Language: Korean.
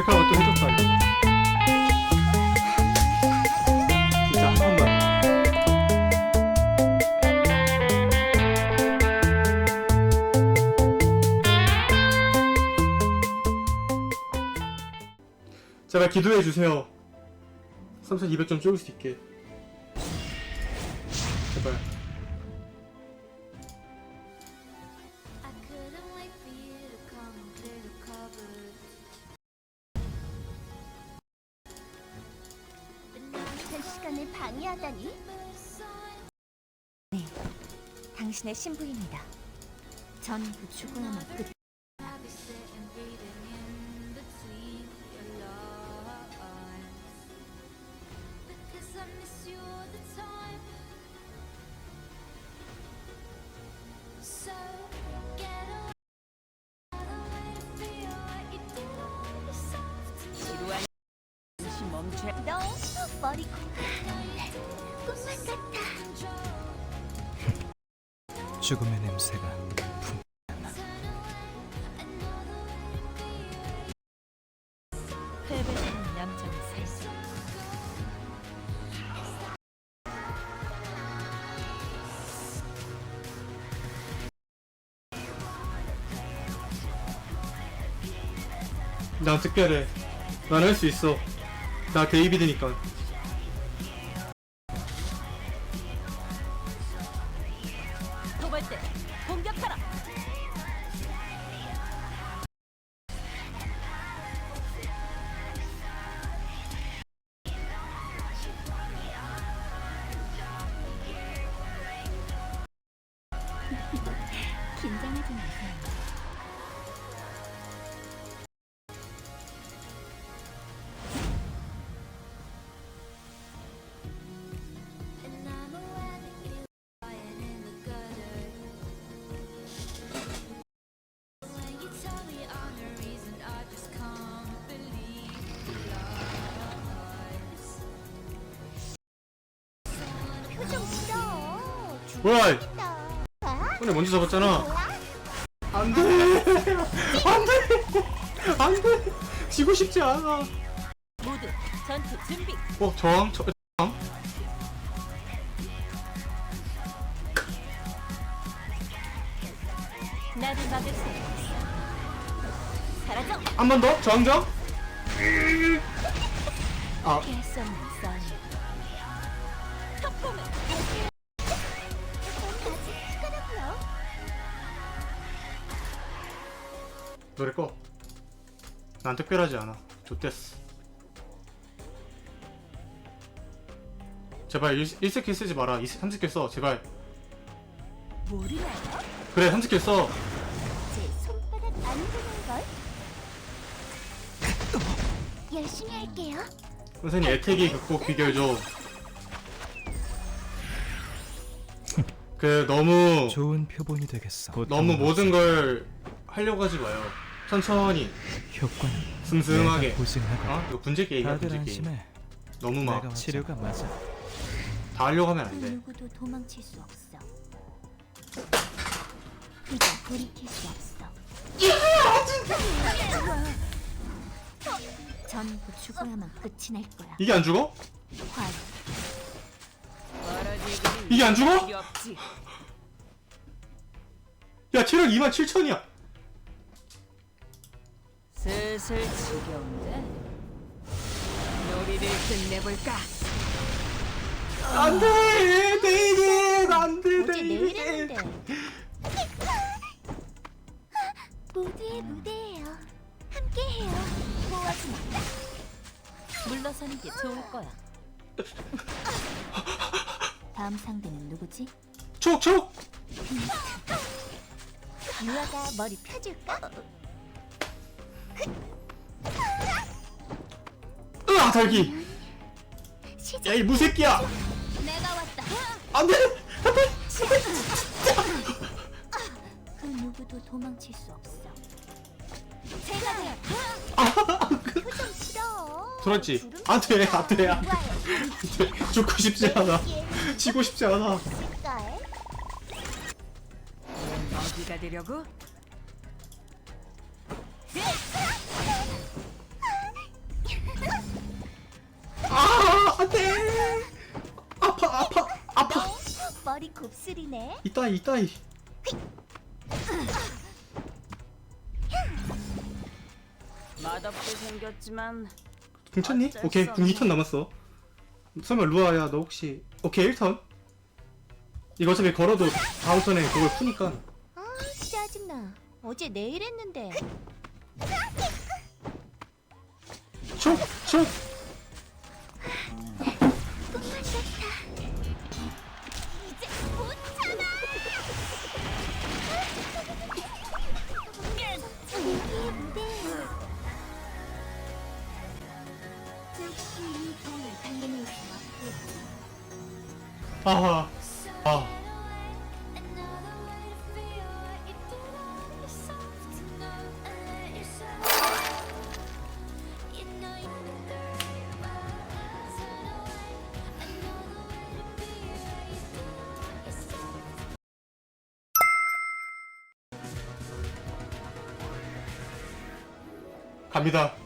셀카가 또 해줬다 이거. 진짜 한 번만. 제발 기도해 주세요. 3200점 찍을 수 있게. 제발. 방해하다니? sign 당신의 신부입니다. 전부 죽어야만 끝. 너무 머리 꿈만 같아. 죽음의 냄새가 패배자는 얌전히 살수 난 특별해. 난 할 수 있어. 나 데이비드니까. 도발대 공격하라 긴장하지 마세요. 뭐야? 아? 오늘 먼저 잡았잖아. 안 돼! 안 돼! 안 돼! 지고 싶지 않아. 모두 전투 준비 어, 저항? 저, 저항? 나를 막을 수 없어 사라져 한 번 더? 저항 저항? 아, 노래 꺼. 난 특별하지 않아. 좋댔어. 제발 1, 1스킬 쓰지 마라. 2, 3스킬 써. 제발. 모르나요? 그래, 3스킬 써. 제 손바닥 안 보는 걸. 열심히 할게요. 선생님, 애택이 극복 비결 좀. 그, 너무, 좋은 표본이 되겠어. 너무 모든 걸 하려고 하지 마요. 천천히, 효과는 슴슴하게. 내가 보증하고 어? 이거 분재 게임이야, 다들 분재 게임. 안심해. 너무 막, 내가 치료가 맞아. 다 하려고 하면 그 안 돼. 누구도 도망칠 수 없어. 그저 돌이킬 수 없어. 전부 죽어야만 끝이 날 거야. 이게 안 죽어? 이게 안 죽어? 야, 체력 2만 7천이야. 슬슬 지겨운데 놀이를 끝내볼까 안 돼! 데이빗! 안 돼, 어제 내일 데이빗! 했는데. 모두의 무대예요. 함께해요. 모아지 마. 물러서는 게 좋을 거야 다음 상대는 누구지? 촉, 촉! 유아가 머리 펴줄까? 아, 달기! 야, 이 무새끼야! 내가 왔다. 안 돼! 안 돼! 그 누구도 도망칠 수 없어. 제가 돼. 표정 싫어. 들었지? 주름 안 돼, 안 돼, 안 돼. 좋아요. 죽고 싶지 않아. 예, 지고 싶지 않아. 색깔. 어디가 되려고? 안 돼! 아파, 아파, 아파! 너 머리 곱슬이네. 이따이, 이따이. 맛없게 생겼지만 궁 쳤니? 어쩔 오케이 수 궁 없네. 2턴 남았어 설마 루아야 너 혹시 오케이 1턴 이거 어차피 걸어도 다음 턴에 그걸 푸니까 아 짜증나. 어제 내일 했는데. 촉! 촉! 수 없겠지. 아하 아 갑니다